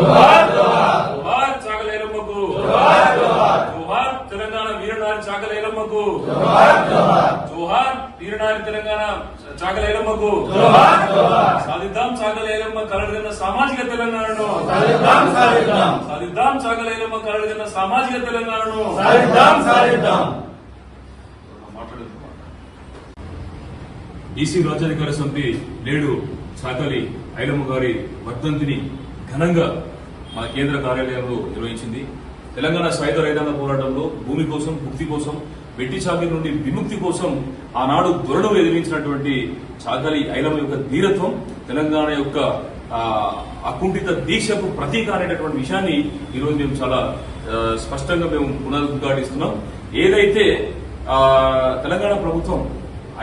జోహార్ చాకల జోహార్ తెలంగాణ వీరనారి చాకల జోహార్ వీరనారి తెలంగాణ చాకల సాధిద్దాం చాకల కలడుగన్న సామాజిక తెలంగాణను. సాధిద్దాం చాకల ఐలమ్మ కలడుగన్న సామాజిక తెలంగాణను. ఈసీ రాజ్యాధికార సమితి నేడు చాకలి ఐలమ్మ గారి వర్ధంతిని ఘనంగా మన కేంద్ర కార్యాలయంలో నిర్వహించింది. తెలంగాణ సాయుధ రైతాంగ పోరాటంలో భూమి కోసం ముక్తి కోసం వెట్టి చాకరి నుండి విముక్తి కోసం ఆనాడు దొరలు ఎదిరించినటువంటి చాకలి ఐలమ్మ యొక్క ధీరత్వం తెలంగాణ యొక్క అకుంఠిత దీక్షకు ప్రతీక అనేటటువంటి విషయాన్ని ఈరోజు మేము చాలా స్పష్టంగా మేము పునరుద్ఘాటిస్తున్నాం. ఏదైతే తెలంగాణ ప్రభుత్వం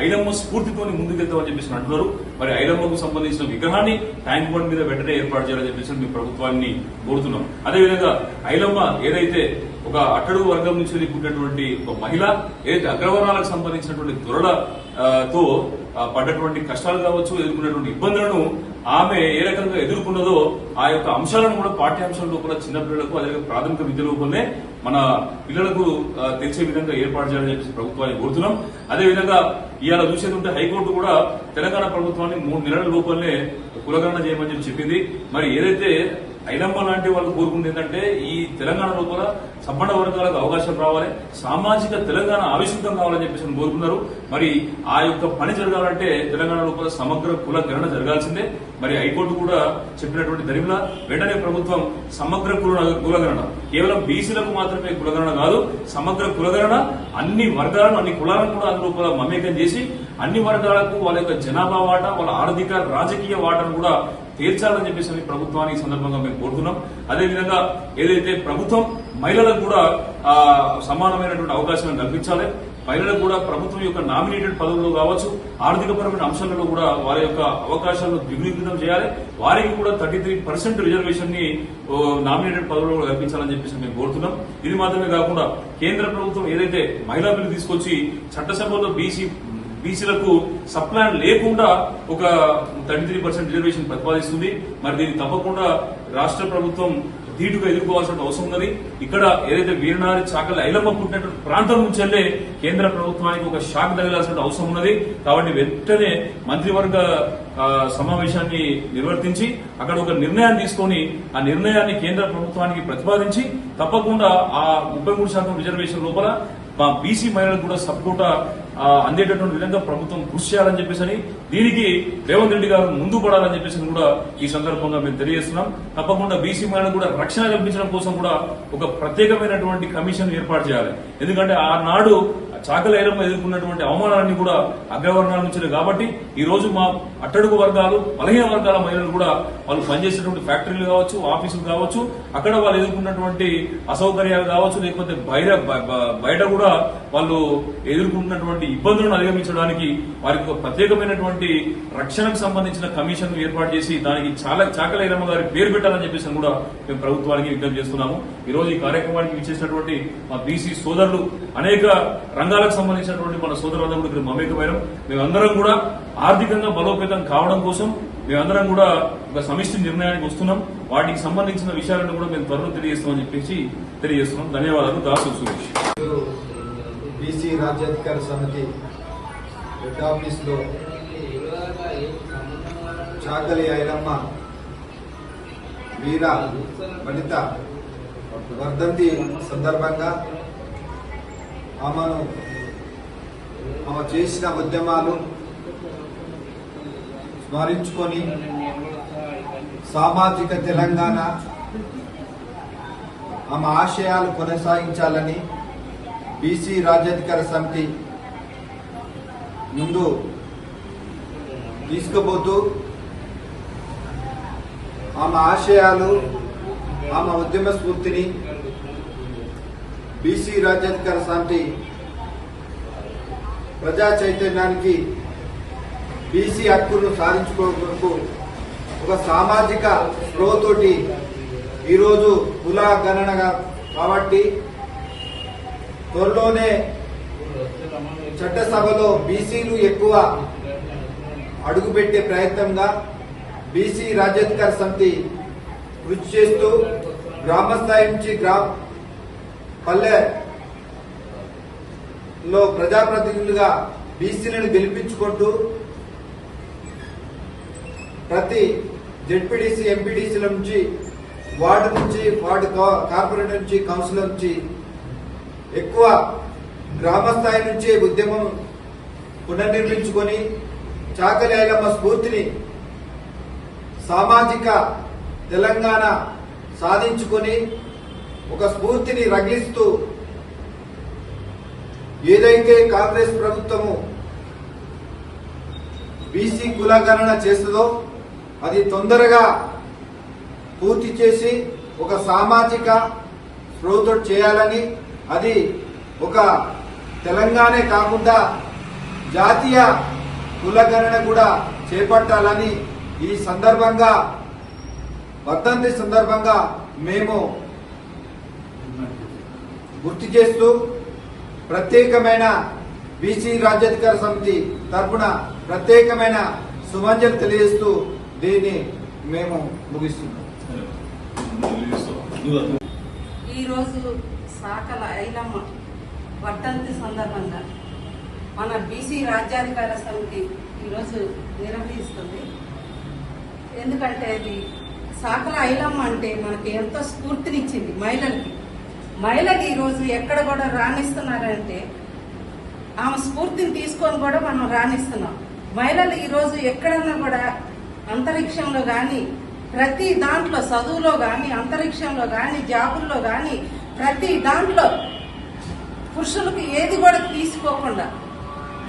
ఐలమ్మ స్ఫూర్తితోని ముందుకెళ్తామని చెప్పేసి అంటున్నారు మరి ఐలమ్మకు సంబంధించిన విగ్రహాన్ని ట్యాంక్ బండ్ మీద వెంటనే ఏర్పాటు చేయాలని చెప్పేసి మీ ప్రభుత్వాన్ని కోరుతున్నాం. అదేవిధంగా ఐలమ్మ ఏదైతే ఒక అట్టడుగు వర్గం నుంచి పుట్టినటువంటి ఒక మహిళ ఏదైతే అగ్రవర్ణాలకు సంబంధించినటువంటి దురడతో పడ్డటువంటి కష్టాలు కావచ్చు ఎదుర్కొన్నటువంటి ఇబ్బందులను ఆమె ఏ రకంగా ఎదుర్కొన్నదో ఆ యొక్క అంశాలను కూడా పాఠ్యాంశాల కూడా చిన్నపిల్లలకు అదే ప్రాథమిక విద్య లోపలనే మన పిల్లలకు తెలిసే విధంగా ఏర్పాటు చేయాలని చెప్పేసి ప్రభుత్వాన్ని కోరుతున్నాం. అదేవిధంగా ఇవాళ చూసేది ఉంటే హైకోర్టు కూడా తెలంగాణ ప్రభుత్వాన్ని మూడు నెలల లోపలనే కులగణన చేయమని చెప్పి చెప్పింది. మరి ఏదైతే ఐలమ్మ లాంటి వాళ్ళు కోరుకుంది ఏంటంటే ఈ తెలంగాణ లోపల సబ్బండ వర్గాలకు అవకాశం రావాలి సామాజిక తెలంగాణ ఆవిష్కృతం కావాలని చెప్పేసి కోరుకున్నారు. మరి ఆ యొక్క పని జరగాలంటే తెలంగాణ లోపల సమగ్ర కుల గణన జరగాల్సిందే. మరి హైకోర్టు కూడా చెప్పినటువంటి దరిమిల వెంటనే ప్రభుత్వం సమగ్ర కుల కులగణన కేవలం బీసీలకు మాత్రమే కులగణన కాదు సమగ్ర కులగణన అన్ని వర్గాలను అన్ని కులాలను కూడా అందులో మమేకం చేసి అన్ని వర్గాలకు వాళ్ళ యొక్క జనాభా వాటా వాళ్ళ ఆర్థిక రాజకీయ వాటాను కూడా తీర్చాలని చెప్పేసి ప్రభుత్వాన్ని ఈ సందర్భంగా మేము కోరుతున్నాం. అదేవిధంగా ఏదైతే ప్రభుత్వం మహిళలకు కూడా సమానమైనటువంటి అవకాశాలను కల్పించాలి మహిళలకు కూడా ప్రభుత్వం యొక్క నామినేటెడ్ పదవుల్లో కావచ్చు ఆర్థికపరమైన అంశాలలో కూడా వారి యొక్క అవకాశాలను ద్విగుణీకృతం చేయాలి. వారికి కూడా థర్టీ త్రీ పర్సెంట్ రిజర్వేషన్ని నామినేటెడ్ పదవుల్లో కూడా కల్పించాలని చెప్పేసి మేము కోరుతున్నాం. ఇది మాత్రమే కాకుండా కేంద్ర ప్రభుత్వం ఏదైతే మహిళా బిల్లు తీసుకొచ్చి చట్టసభలో బీసీ బీసీలకు సప్లాన్ లేకుండా ఒక థర్టీ త్రీ పర్సెంట్ రిజర్వేషన్ ప్రతిపాదిస్తుంది. మరి దీన్ని తప్పకుండా రాష్ట్ర ప్రభుత్వం ధీటుగా ఎదుర్కోవాల్సిన అవసరం ఉన్నది. ఇక్కడ ఏదైతే వీరనారి చాకలి ఐలమ్మ పుట్టినటువంటి ప్రాంతం నుంచి వెళ్ళే కేంద్ర ప్రభుత్వానికి ఒక షాక్ తగిలాల్సిన అవసరం ఉన్నది. కాబట్టి వెంటనే మంత్రివర్గ సమావేశాన్ని నిర్వర్తించి అక్కడ ఒక నిర్ణయాన్ని తీసుకొని ఆ నిర్ణయాన్ని కేంద్ర ప్రభుత్వానికి ప్రతిపాదించి తప్పకుండా ఆ ముప్పై మూడు శాతం రిజర్వేషన్ లోపల మా బీసీ మహిళలకు కూడా సపోటా అందేటటువంటి విధంగా ప్రభుత్వం కృషి చేయాలని చెప్పేసి అని దీనికి రేవంత్ రెడ్డి గారు ముందు పడాలని చెప్పేసి అని కూడా ఈ సందర్భంగా మేము తెలియజేస్తున్నాం. తప్పకుండా బీసీ మహిళలకు కూడా రక్షణ కల్పించడం కోసం కూడా ఒక ప్రత్యేకమైనటువంటి కమిషన్ ఏర్పాటు చేయాలి. ఎందుకంటే ఆనాడు చాకలైరమ్మ ఎదుర్కొన్నటువంటి అవమానాన్ని కూడా అగ్రవర్ణాల నుంచి కాబట్టి ఈ రోజు మా అట్టడుగు వర్గాలు బలహీన వర్గాల మహిళలు కూడా వాళ్ళు పనిచేసేటువంటి ఫ్యాక్టరీలు కావచ్చు ఆఫీసులు కావచ్చు అక్కడ వాళ్ళు ఎదుర్కొన్నటువంటి అసౌకర్యాలు కావచ్చు లేకపోతే బయట బ- బయట కూడా వాళ్ళు ఎదుర్కొంటున్నటువంటి ఇబ్బందులను అధిగమించడానికి వారికి ఒక ప్రత్యేకమైనటువంటి రక్షణకు సంబంధించిన కమిషన్ ఏర్పాటు చేసి దానికి చాలా చాకల గారి పేరు పెట్టాలని చెప్పేసి కూడా మేము ప్రభుత్వానికి విజ్ఞప్తి చేస్తున్నాము. ఈ రోజు ఈ కార్యక్రమానికి ఇచ్చేసినటువంటి మా బీసీ సోదరులు అనేక రంగాలకు సంబంధించినటువంటి మన సోదరులందరూ కూడా ఇక్కడ మమేకమైనం మేమందరం కూడా ఆర్థికంగా బలోపేతం కావడం కోసం మేమందరం కూడా ఒక సమిష్టి నిర్ణయానికి వస్తున్నాం. వాటికి సంబంధించిన విషయాలను కూడా మేము త్వరలో తెలియజేస్తామని చెప్పేసి తెలియజేస్తున్నాం. ధన్యవాదాలు. దాసు సురేష్. బీసీ రాజ్యాధికార సమితి హెడ్ ఆఫీస్లో చాకలి ఐరమ్మ వీర వనిత వర్ధంతి సందర్భంగా ఆమెను ఆమె చేసిన ఉద్యమాలు స్మరించుకొని సామాజిక తెలంగాణ ఆమె ఆశయాలు కొనసాగించాలని బీసీ రాజ్యాధికార సమితి ముందు తీసుకుపోతూ ఆమె ఆశయాలు ఆమె ఉద్యమ స్ఫూర్తిని బీసీ రాజ్యాధికార సమితి ప్రజా చైతన్యానికి బీసీ హక్కులను సాధించుకోవడానికి ఒక సామాజిక స్పృహతోటి ఈరోజు కుల గణన కాబట్టి త్వరలోనే చట్టసభలో బీసీలు ఎక్కువ అడుగుపెట్టే ప్రయత్నంగా బీసీ రాజ్యాధికార సమితి కృషి చేస్తూ గ్రామ స్థాయి నుంచి గ్రామ పల్లెలో ప్రజాప్రతినిధులుగా బీసీలను గెలిపించుకుంటూ ప్రతి జెడ్పీడీసీ ఎంపీడీసీల నుంచి వార్డు నుంచి వార్డు కా- కార్పొరేటర్ నుంచి కౌన్సిలర్ నుంచి ఎక్కువ గ్రామ స్థాయి నుంచే ఉద్యమం పునర్నిర్మించుకొని చాకలి ఐలమ్మ స్ఫూర్తిని సామాజిక తెలంగాణ సాధించుకొని ఒక స్ఫూర్తిని రగిలిస్తూ ఏదైతే కాంగ్రెస్ ప్రభుత్వము బీసీ కులగణన చేస్తుందో అది తొందరగా పూర్తి చేసి ఒక సామాజిక స్పృహతో చేయాలని అది ఒక తెలంగాణే కాకుండా జాతీయ కులగణన కూడా చేపట్టాలని ఈ సందర్భంగా వర్ధంతి సందర్భంగా మేము గుర్తు చేస్తూ ప్రత్యేకమైన బీసీ రాజ్యాధికార సమితి తరఫున ప్రత్యేకమైన సుమంజలు తెలియజేస్తూ దీన్ని మేము ముగిస్తున్నాం. ఈరోజు సాకల ఐలమ్మ వర్ధంతి సందర్భంగా మన బీసీ రాజ్యాధికార సమితి ఈరోజు నిర్వహిస్తుంది. ఎందుకంటే అది సాకల ఐలమ్మ అంటే మనకి ఎంతో స్ఫూర్తినిచ్చింది మహిళలకి. మహిళకి ఈరోజు ఎక్కడ కూడా రాణిస్తున్నారంటే ఆమె స్ఫూర్తిని తీసుకొని కూడా మనం రాణిస్తున్నాం. మహిళలు ఈరోజు ఎక్కడన్నా కూడా అంతరిక్షంలో కానీ ప్రతి దాంట్లో చదువులో కానీ అంతరిక్షంలో కానీ జాబుల్లో కానీ ప్రతి దాంట్లో పురుషులకు ఏది కూడా తీసుకోకుండా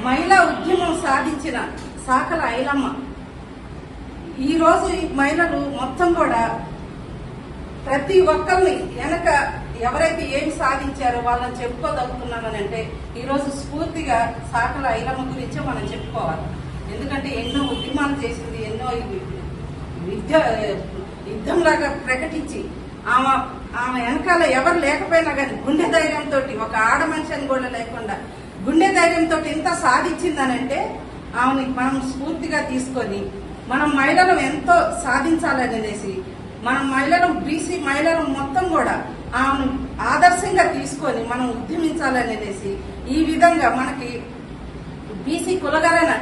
మహిళా ఉద్యమం సాధించిన సాకల ఐలమ్మ. ఈరోజు మహిళలు మొత్తం కూడా ప్రతి ఒక్కరిని వెనక ఎవరైతే ఏమి సాధించారో వాళ్ళని చెప్పుకోదలుచుకున్నామని అంటే ఈరోజు స్ఫూర్తిగా సాకల ఐలమ్మ గురించే మనం చెప్పుకోవాలి. ఎందుకంటే ఎన్నో ఉద్యమాలు చేసింది ఎన్నో యుద్ధ యుద్ధం యుద్ధంలాగా ప్రకటించి ఆమె ఆమె వెనకాల ఎవరు లేకపోయినా కానీ గుండె ధైర్యంతో ఒక ఆడ మనిషి అని కూడా లేకుండా గుండె ధైర్యంతో ఇంత సాధించిందనంటే ఆమెని మనం స్ఫూర్తిగా తీసుకొని మనం మహిళలు ఎంతో సాధించాలనేసి మనం మహిళలు బీసీ మహిళలు మొత్తం కూడా ఆమెను ఆదర్శంగా తీసుకొని మనం ఉద్యమించాలనేసి ఈ విధంగా మనకి బీసీ కులగరణ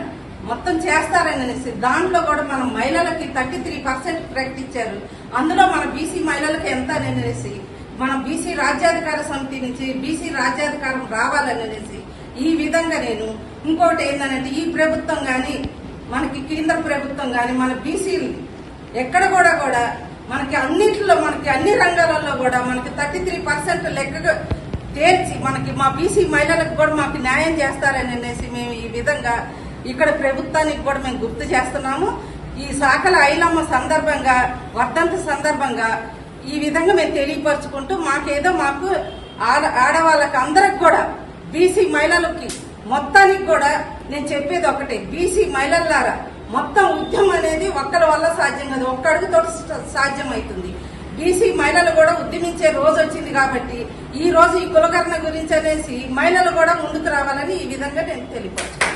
మొత్తం చేస్తారనేసి దాంట్లో కూడా మనం మహిళలకి థర్టీ త్రీ పర్సెంట్ ప్రకటించారు అందులో మన బీసీ మహిళలకు ఎంత అనేసి మన బీసీ రాజ్యాధికార సమితి నుంచి బీసీ రాజ్యాధికారం రావాలనేసి ఈ విధంగా నేను ఇంకోటి ఏంటంటే ఈ ప్రభుత్వం కానీ మనకి కేంద్ర ప్రభుత్వం కానీ మన బీసీలు ఎక్కడ కూడా కూడా మనకి అన్నిట్లో మనకి అన్ని రంగాలలో కూడా మనకి థర్టీ త్రీ పర్సెంట్ లెక్కగా తేల్చి మనకి మా బీసీ మహిళలకు కూడా మాకు న్యాయం చేస్తారని అనేసి మేము ఈ విధంగా ఇక్కడ ప్రభుత్వానికి కూడా మేము గుర్తు చేస్తున్నాము. ఈ శాఖల ఐలమ్మ సందర్భంగా వర్ధంత సందర్భంగా ఈ విధంగా మేము తెలియపరుచుకుంటూ మాకేదో మాకు ఆడ ఆడవాళ్ళకి అందరికి కూడా బీసీ మహిళలకి మొత్తానికి కూడా నేను చెప్పేది ఒకటే. బీసీ మహిళలారా మొత్తం ఉద్యమం అనేది ఒక్కరి వల్ల సాధ్యం కాదు. ఒక్క అడుగుతో సాధ్యం అవుతుంది బీసీ మహిళలు కూడా ఉద్యమించే రోజు వచ్చింది కాబట్టి ఈ రోజు ఈ కులకరణ గురించి అనేసి మహిళలు కూడా ముందుకు రావాలని ఈ విధంగా నేను తెలియపరచుకున్నాను